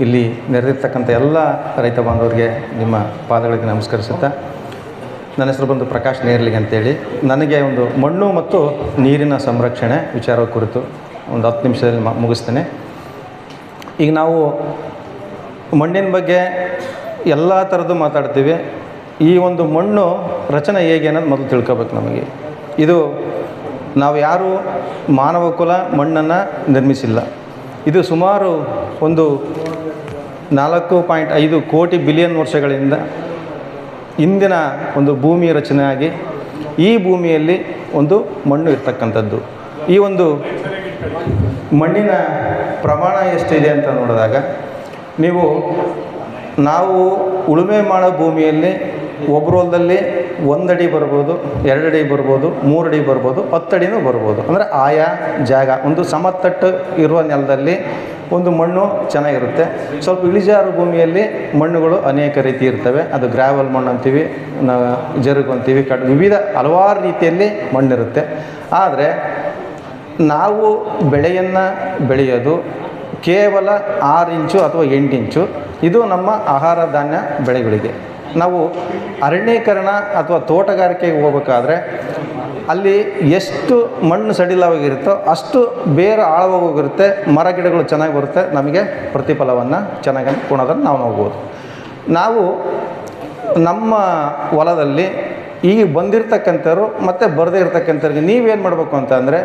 ಇಲ್ಲಿ ನೆರೆದಿರ್ತಕ್ಕಂಥ ಎಲ್ಲ ರೈತ ಬಾಂಧವರಿಗೆ ನಿಮ್ಮ ಪಾದಗಳಿಗೆ ನಮಸ್ಕರಿಸುತ್ತಾ, ನನ್ನ ಹೆಸರು ಬಂದು ಪ್ರಕಾಶ್ ನೇರ್ಲಿಗೆ ಅಂತೇಳಿ. ನನಗೆ ಒಂದು ಮಣ್ಣು ಮತ್ತು ನೀರಿನ ಸಂರಕ್ಷಣೆ ವಿಚಾರ ಕುರಿತು ಒಂದು ಹತ್ತು ನಿಮಿಷದಲ್ಲಿ ಮ- ಮುಗಿಸ್ತೇನೆ. ಈಗ ನಾವು ಮಣ್ಣಿನ ಬಗ್ಗೆ ಎಲ್ಲ ಥರದ್ದು ಮಾತಾಡ್ತೀವಿ. ಈ ಒಂದು ಮಣ್ಣು ರಚನೆ ಹೇಗೆ ಅನ್ನೋದು ಮೊದಲು ತಿಳ್ಕೊಬೇಕು ನಮಗೆ. ಇದು ನಾವು ಯಾರು ಮಾನವ ಕುಲ ಮಣ್ಣನ್ನು ನಿರ್ಮಿಸಿಲ್ಲ. ಇದು ಸುಮಾರು ಒಂದು ನಾಲ್ಕು ಪಾಯಿಂಟ್ ಐದು ಕೋಟಿ ಬಿಲಿಯನ್ ವರ್ಷಗಳಿಂದ ಇಂದಿನ ಒಂದು ಭೂಮಿ ರಚನೆಯಾಗಿ ಈ ಭೂಮಿಯಲ್ಲಿ ಒಂದು ಮಣ್ಣು ಇರ್ತಕ್ಕಂಥದ್ದು. ಈ ಒಂದು ಮಣ್ಣಿನ ಪ್ರಮಾಣ ಎಷ್ಟಿದೆ ಅಂತ ನೋಡಿದಾಗ ನೀವು ನಾವು ಉಳುಮೆ ಮಾಡೋ ಭೂಮಿಯಲ್ಲಿ ಒಬ್ಬರು ಹೊಲದಲ್ಲಿ ಒಂದಡಿ ಬರ್ಬೋದು, ಎರಡಡಿ ಬರ್ಬೋದು, ಮೂರಡಿ ಬರ್ಬೋದು, ಹತ್ತಡಿನೂ ಬರ್ಬೋದು. ಅಂದರೆ ಆಯಾ ಜಾಗ, ಒಂದು ಸಮತಟ್ಟು ಇರುವ ನೆಲದಲ್ಲಿ ಒಂದು ಮಣ್ಣು ಚೆನ್ನಾಗಿರುತ್ತೆ. ಸ್ವಲ್ಪ ಇಳಿಜಾರು ಭೂಮಿಯಲ್ಲಿ ಮಣ್ಣುಗಳು ಅನೇಕ ರೀತಿ ಇರ್ತವೆ. ಅದು ಗ್ರಾವಲ್ ಮಣ್ಣು ಅಂತೀವಿ ಜರುಗು ಅಂತೀವಿ, ಕಡ್, ವಿವಿಧ ಹಲವಾರು ರೀತಿಯಲ್ಲಿ ಮಣ್ಣಿರುತ್ತೆ. ಆದರೆ ನಾವು ಬೆಳೆಯನ್ನು ಬೆಳೆಯೋದು ಕೇವಲ ಆರು ಇಂಚು ಅಥವಾ ಎಂಟು ಇಂಚು. ಇದು ನಮ್ಮ ಆಹಾರ ಧಾನ್ಯ ಬೆಳೆಗಳಿಗೆ. ನಾವು ಅರಣ್ಯೀಕರಣ ಅಥವಾ ತೋಟಗಾರಿಕೆಗೆ ಹೋಗ್ಬೇಕಾದ್ರೆ ಅಲ್ಲಿ ಎಷ್ಟು ಮಣ್ಣು ಸಡಿಲವಾಗಿರುತ್ತೋ ಅಷ್ಟು ಬೇರೆ ಆಳವಾಗೋಗಿರುತ್ತೆ ಮರ ಗಿಡಗಳು ಚೆನ್ನಾಗಿ ಬರುತ್ತೆ, ನಮಗೆ ಪ್ರತಿಫಲವನ್ನು ಚೆನ್ನಾಗಿ ಕೊಡೋದನ್ನು ನಾವು ನೋಡ್ಬೋದು. ನಾವು ನಮ್ಮ ಹೊಲದಲ್ಲಿ ಈಗ ಬಂದಿರತಕ್ಕಂಥವ್ರು ಮತ್ತು ಬರದೇ ಇರತಕ್ಕಂಥವ್ರಿಗೆ ನೀವೇನು ಮಾಡಬೇಕು ಅಂತಂದರೆ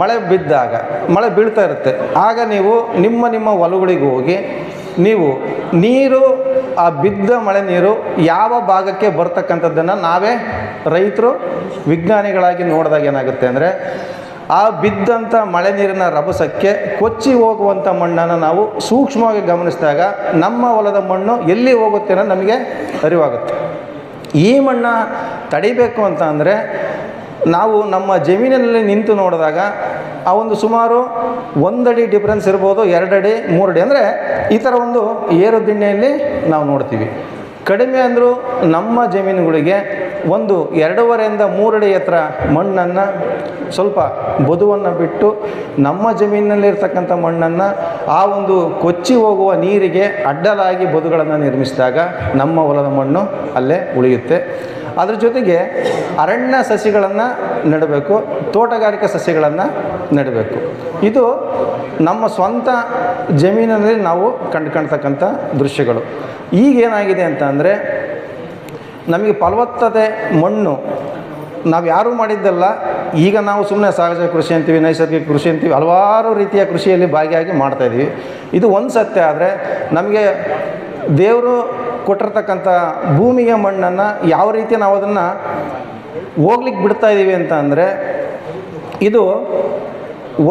ಮಳೆ ಬಿದ್ದಾಗ, ಮಳೆ ಬೀಳ್ತಾ ಇರುತ್ತೆ. ಆಗ ನೀವು ನಿಮ್ಮ ನಿಮ್ಮ ಹೊಲಗಳಿಗೆ ಹೋಗಿ ನೀವು ನೀರು ಆ ಬಿದ್ದ ಮಳೆ ನೀರು ಯಾವ ಭಾಗಕ್ಕೆ ಬರ್ತಕ್ಕಂಥದ್ದನ್ನು ನಾವೇ ರೈತರು, ವಿಜ್ಞಾನಿಗಳಾಗಿ ನೋಡಿದಾಗ ಏನಾಗುತ್ತೆ ಅಂದರೆ, ಆ ಬಿದ್ದಂಥ ಮಳೆ ನೀರಿನ ರಭಸಕ್ಕೆ ಕೊಚ್ಚಿ ಹೋಗುವಂಥ ಮಣ್ಣನ್ನು ನಾವು ಸೂಕ್ಷ್ಮವಾಗಿ ಗಮನಿಸಿದಾಗ ನಮ್ಮ ಹೊಲದ ಮಣ್ಣು ಎಲ್ಲಿ ಹೋಗುತ್ತೆ ಅನ್ನೋ ನಮಗೆ ಅರಿವಾಗುತ್ತೆ. ಈ ಮಣ್ಣ ತಡಿಬೇಕು ಅಂತ ಅಂದರೆ ನಾವು ನಮ್ಮ ಜಮೀನಿನಲ್ಲಿ ನಿಂತು ನೋಡಿದಾಗ ಆ ಒಂದು ಸುಮಾರು ಒಂದಡಿ ಡಿಫ್ರೆನ್ಸ್ ಇರ್ಬೋದು, ಎರಡಡಿ, ಮೂರಡಿ. ಅಂದರೆ ಈ ಥರ ಒಂದು ಏರು ದಿಣ್ಣೆಯಲ್ಲಿ ನಾವು ನೋಡ್ತೀವಿ. ಕಡಿಮೆ ಅಂದರೂ ನಮ್ಮ ಜಮೀನುಗಳಿಗೆ ಒಂದು ಎರಡೂವರೆಯಿಂದ ಮೂರಡಿ ಎತ್ತರ ಮಣ್ಣನ್ನು, ಸ್ವಲ್ಪ ಬದುವನ್ನು ಬಿಟ್ಟು ನಮ್ಮ ಜಮೀನಿನಲ್ಲಿರ್ತಕ್ಕಂಥ ಮಣ್ಣನ್ನು ಆ ಒಂದು ಕೊಚ್ಚಿ ಹೋಗುವ ನೀರಿಗೆ ಅಡ್ಡಲಾಗಿ ಬದುಗಳನ್ನು ನಿರ್ಮಿಸಿದಾಗ ನಮ್ಮ ಹೊಲದ ಮಣ್ಣು ಅಲ್ಲೇ ಉಳಿಯುತ್ತೆ. ಅದ್ರ ಜೊತೆಗೆ ಅರಣ್ಯ ಸಸಿಗಳನ್ನು ನೆಡಬೇಕು, ತೋಟಗಾರಿಕೆ ಸಸ್ಯಗಳನ್ನು ನೆಡಬೇಕು. ಇದು ನಮ್ಮ ಸ್ವಂತ ಜಮೀನಿನಲ್ಲಿ ನಾವು ಕಂಡುಕೊಳ್ತಕ್ಕಂಥ ದೃಶ್ಯಗಳು. ಈಗೇನಾಗಿದೆ ಅಂತ ಅಂದರೆ, ನಮಗೆ ಫಲವತ್ತತೆ ಮಣ್ಣು, ನಾವು ಯಾರೂ ಮಾಡಿದ್ದಲ್ಲ, ಈಗ ನಾವು ಸುಮ್ಮನೆ ಸಹಜ ಕೃಷಿ ಅಂತೀವಿ, ನೈಸರ್ಗಿಕ ಕೃಷಿ ಅಂತೀವಿ, ಹಲವಾರು ರೀತಿಯ ಕೃಷಿಯಲ್ಲಿ ಭಾಗಿಯಾಗಿ ಮಾಡ್ತಾಯಿದ್ದೀವಿ ಇದು ಒಂದು ಸತ್ಯ ಆದರೆ, ನಮಗೆ ದೇವರು ಕೊಟ್ಟಿರ್ತಕ್ಕಂಥ ಭೂಮಿಯ ಮಣ್ಣನ್ನು ಯಾವ ರೀತಿ ನಾವು ಅದನ್ನು ಹೋಗ್ಲಿಕ್ಕೆ ಬಿಡ್ತಾ ಇದ್ದೀವಿ ಅಂತ ಅಂದರೆ, ಇದು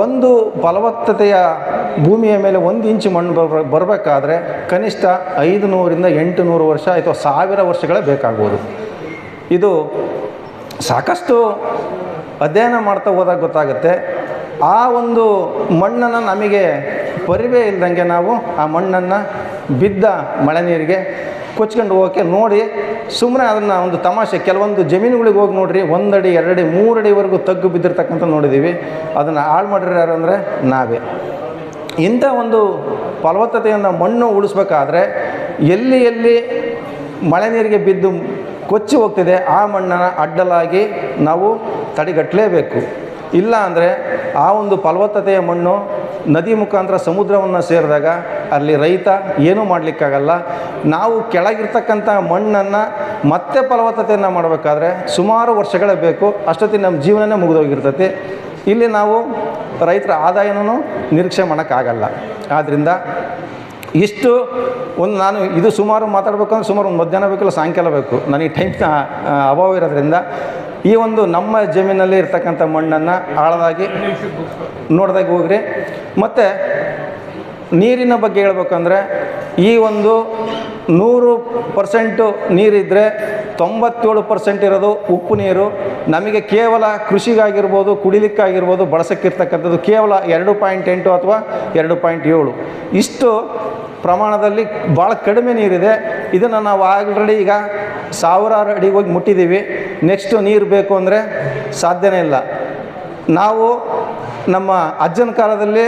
ಒಂದು ಫಲವತ್ತತೆಯ ಭೂಮಿಯ ಮೇಲೆ ಒಂದು ಇಂಚು ಮಣ್ಣು ಬರ್, ಬರಬೇಕಾದ್ರೆ ಕನಿಷ್ಠ ಐದು ನೂರಿಂದ ಎಂಟು ನೂರು ವರ್ಷ ಅಥವಾ ಸಾವಿರ ವರ್ಷಗಳೇ ಬೇಕಾಗ್ಬೋದು. ಇದು ಸಾಕಷ್ಟು ಅಧ್ಯಯನ ಮಾಡ್ತಾ ಹೋದಾಗ ಗೊತ್ತಾಗುತ್ತೆ. ಆ ಒಂದು ಮಣ್ಣನ್ನು ನಮಗೆ ಪರಿವೇ ಇಲ್ದಂಗೆ ನಾವು ಆ ಮಣ್ಣನ್ನು ಬಿದ್ದ ಮಳೆ ನೀರಿಗೆ ಕೊಚ್ಕೊಂಡು ಹೋಗೋಕ್ಕೆ ನೋಡಿ ಸುಮ್ಮನೆ ಅದನ್ನು ಒಂದು ತಮಾಷೆ, ಕೆಲವೊಂದು ಜಮೀನುಗಳಿಗೆ ಹೋಗಿ ನೋಡಿರಿ, ಒಂದಡಿ, ಎರಡಡಿ, ಮೂರಡಿವರೆಗೂ ತಗ್ಗು ಬಿದ್ದಿರ್ತಕ್ಕಂಥ ನೋಡಿದ್ದೀವಿ ಅದನ್ನು ಹಾಳು ಮಾಡಿರೋ ಯಾರು ಅಂದರೆ ನಾವೇ. ಇಂಥ ಒಂದು ಫಲವತ್ತತೆಯನ್ನು ಮಣ್ಣು ಉಳಿಸ್ಬೇಕಾದ್ರೆ ಎಲ್ಲಿ ಎಲ್ಲಿ ಮಳೆ ನೀರಿಗೆ ಬಿದ್ದು ಕೊಚ್ಚಿ ಹೋಗ್ತಿದೆ, ಆ ಮಣ್ಣನ್ನು ಅಡ್ಡಲಾಗಿ ನಾವು ತಡೆಗಟ್ಟಲೇಬೇಕು. ಇಲ್ಲ ಅಂದರೆ ಆ ಒಂದು ಫಲವತ್ತತೆಯ ಮಣ್ಣು ನದಿ ಮುಖಾಂತರ ಸಮುದ್ರವನ್ನು ಸೇರಿದಾಗ ಅಲ್ಲಿ ರೈತ ಏನೂ ಮಾಡಲಿಕ್ಕಾಗಲ್ಲ. ನಾವು ಕೆಳಗಿರ್ತಕ್ಕಂಥ ಮಣ್ಣನ್ನು ಮತ್ತೆ ಫಲವತ್ತತೆಯನ್ನು ಮಾಡಬೇಕಾದ್ರೆ ಸುಮಾರು ವರ್ಷಗಳೇ ಬೇಕು. ಅಷ್ಟೊತ್ತಿಗೆ ನಮ್ಮ ಜೀವನನೇ ಮುಗಿದೋಗಿರ್ತೈತಿ. ಇಲ್ಲಿ ನಾವು ರೈತರ ಆದಾಯನೂ ನಿರೀಕ್ಷೆ ಮಾಡೋಕ್ಕಾಗಲ್ಲ. ಆದ್ದರಿಂದ ಇಷ್ಟು ಒಂದು ನಾನು ಇದು ಸುಮಾರು ಮಾತಾಡಬೇಕಂದ್ರೆ ಸುಮಾರು ಒಂದು ಮಧ್ಯಾಹ್ನ ಬೇಕಲ್ಲ ಸಾಯಂಕಾಲ ಬೇಕು. ನನಗೆ ಟೈಮ್ ಅಭಾವ ಇರೋದ್ರಿಂದ ಈ ಒಂದು ನಮ್ಮ ಜಮೀನಲ್ಲಿ ಇರ್ತಕ್ಕಂಥ ಮಣ್ಣನ್ನು ಆಳದಾಗಿ ನೋಡ್ದಾಗ ಹೋಗ್ರಿ. ಮತ್ತು ನೀರಿನ ಬಗ್ಗೆ ಹೇಳ್ಬೇಕಂದ್ರೆ ಈ ಒಂದು ನೂರು ಪರ್ಸೆಂಟು ನೀರಿದ್ದರೆ ತೊಂಬತ್ತೇಳು ಪರ್ಸೆಂಟ್ ಇರೋದು ಉಪ್ಪು ನೀರು. ನಮಗೆ ಕೇವಲ ಕೃಷಿಗಾಗಿರ್ಬೋದು, ಕುಡಿಲಿಕ್ಕಾಗಿರ್ಬೋದು, ಬಳಸಕ್ಕಿರ್ತಕ್ಕಂಥದ್ದು ಕೇವಲ ಎರಡು ಪಾಯಿಂಟ್ ಎಂಟು ಅಥವಾ ಎರಡು ಪಾಯಿಂಟ್ ಏಳು. ಇಷ್ಟು ಪ್ರಮಾಣದಲ್ಲಿ ಭಾಳ ಕಡಿಮೆ ನೀರಿದೆ. ಇದನ್ನು ನಾವು ಆಲ್ರೆಡಿ ಈಗ ಸಾವಿರಾರು ಅಡಿಗೆ ಹೋಗಿ ಮುಟ್ಟಿದ್ದೀವಿ ನೆಕ್ಸ್ಟು ನೀರು ಬೇಕು ಅಂದರೆ ಸಾಧ್ಯನೇ ಇಲ್ಲ. ನಾವು ನಮ್ಮ ಅಜ್ಜನ ಕಾಲದಲ್ಲಿ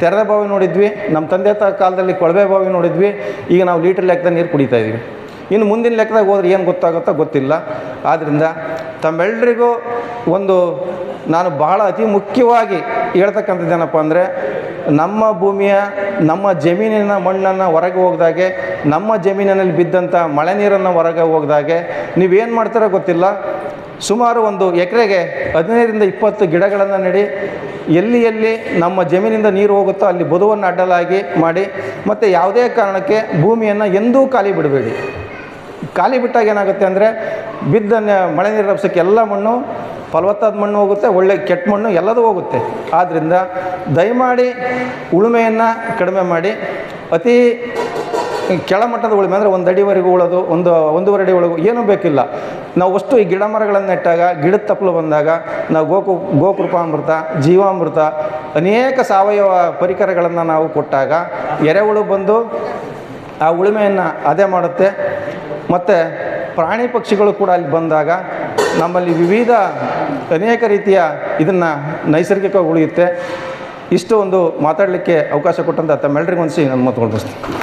ತೆರೆದ ಬಾವಿ ನೋಡಿದ್ವಿ, ನಮ್ಮ ತಂದೆ ತ ಕಾಲದಲ್ಲಿ ಕೊಳವೆ ಬಾವಿ ನೋಡಿದ್ವಿ, ಈಗ ನಾವು ಲೀಟರ್ ಲೆಕ್ಕದ ನೀರು ಕುಡಿತಾ ಇದ್ದೀವಿ. ಇನ್ನು ಮುಂದಿನ ಲೆಕ್ಕದಾಗ ಹೋದ್ರೆ ಏನು ಗೊತ್ತಾಗುತ್ತೋ ಗೊತ್ತಿಲ್ಲ. ಆದ್ದರಿಂದ ತಮ್ಮೆಲ್ಲರಿಗೂ ಒಂದು ನಾನು ಬಹಳ ಅತಿ ಮುಖ್ಯವಾಗಿ ಹೇಳ್ತಕ್ಕಂಥದ್ದೇನಪ್ಪ ಅಂದರೆ, ನಮ್ಮ ಭೂಮಿಯ, ನಮ್ಮ ಜಮೀನಿನ ಮಣ್ಣನ್ನು ಹೊರಗೆ ಹೋಗ್ದಾಗೆ, ನಮ್ಮ ಜಮೀನಿನಲ್ಲಿ ಬಿದ್ದಂಥ ಮಳೆ ನೀರನ್ನು ಹೊರಗೆ ಹೋಗ್ದಾಗೆ ನೀವೇನು ಮಾಡ್ತೀರೋ ಗೊತ್ತಿಲ್ಲ. ಸುಮಾರು ಒಂದು ಎಕರೆಗೆ ಹದಿನೈದರಿಂದ ಇಪ್ಪತ್ತು ಗಿಡಗಳನ್ನು ನೆಡಿ ಎಲ್ಲಿ ಎಲ್ಲಿ ನಮ್ಮ ಜಮೀನಿಂದ ನೀರು ಹೋಗುತ್ತೋ ಅಲ್ಲಿ ಬದುವನ್ನು ಅಡ್ಡಲಾಗಿ ಮಾಡಿ ಮತ್ತು ಯಾವುದೇ ಕಾರಣಕ್ಕೆ ಭೂಮಿಯನ್ನು ಎಂದೂ ಖಾಲಿ ಬಿಡಬೇಡಿ. ಖಾಲಿ ಬಿಟ್ಟಾಗ ಏನಾಗುತ್ತೆ ಅಂದರೆ ಬಿದ್ದ ಮಳೆ ನೀರು ರಭಸಕ್ಕೆ ಎಲ್ಲ ಮಣ್ಣು, ಫಲವತ್ತಾದ ಮಣ್ಣು ಹೋಗುತ್ತೆ, ಒಳ್ಳೆ ಕೆಟ್ಟ ಮಣ್ಣು ಎಲ್ಲದೂ ಹೋಗುತ್ತೆ. ಆದ್ದರಿಂದ ದಯಮಾಡಿ ಉಳುಮೆಯನ್ನು ಕಡಿಮೆ ಮಾಡಿ, ಅತಿ ಕೆಳಮಟ್ಟದ ಉಳುಮೆ ಅಂದರೆ ಒಂದು ಅಡಿವರೆಗೂ ಉಳೋದು, ಒಂದು, ಒಂದೂವರೆ ಅಡಿ ಒಳಗೂ ಏನೂ ಬೇಕಿಲ್ಲ. ನಾವು ಅಷ್ಟು ಈ ಗಿಡ ಮರಗಳನ್ನು ನೆಟ್ಟಾಗ, ಗಿಡದ ತಪ್ಪಲು ಬಂದಾಗ ನಾವು ಗೋಕು, ಗೋಕೃಪಾಮೃತ, ಜೀವಾಮೃತ, ಅನೇಕ ಸಾವಯವ ಪರಿಕರಗಳನ್ನು ನಾವು ಕೊಟ್ಟಾಗ ಎರೆಹುಳು ಬಂದು ಆ ಉಳುಮೆಯನ್ನು ಅದೇ ಮಾಡುತ್ತೆ. ಮತ್ತು ಪ್ರಾಣಿ ಪಕ್ಷಿಗಳು ಕೂಡ ಅಲ್ಲಿ ಬಂದಾಗ ನಮ್ಮಲ್ಲಿ ವಿವಿಧ ಅನೇಕ ರೀತಿಯ ಇದನ್ನು ನೈಸರ್ಗಿಕವಾಗಿ ಉಳಿಯುತ್ತೆ. ಇಷ್ಟು ಒಂದು ಮಾತಾಡಲಿಕ್ಕೆ ಅವಕಾಶ ಕೊಟ್ಟಂತ ತಮ್ಮೆಲ್ಲರಿಗೂ ಒಂದು ಸಿ ಮಾತುಗಳು ಮುಗಿಸ್ತೀನಿ.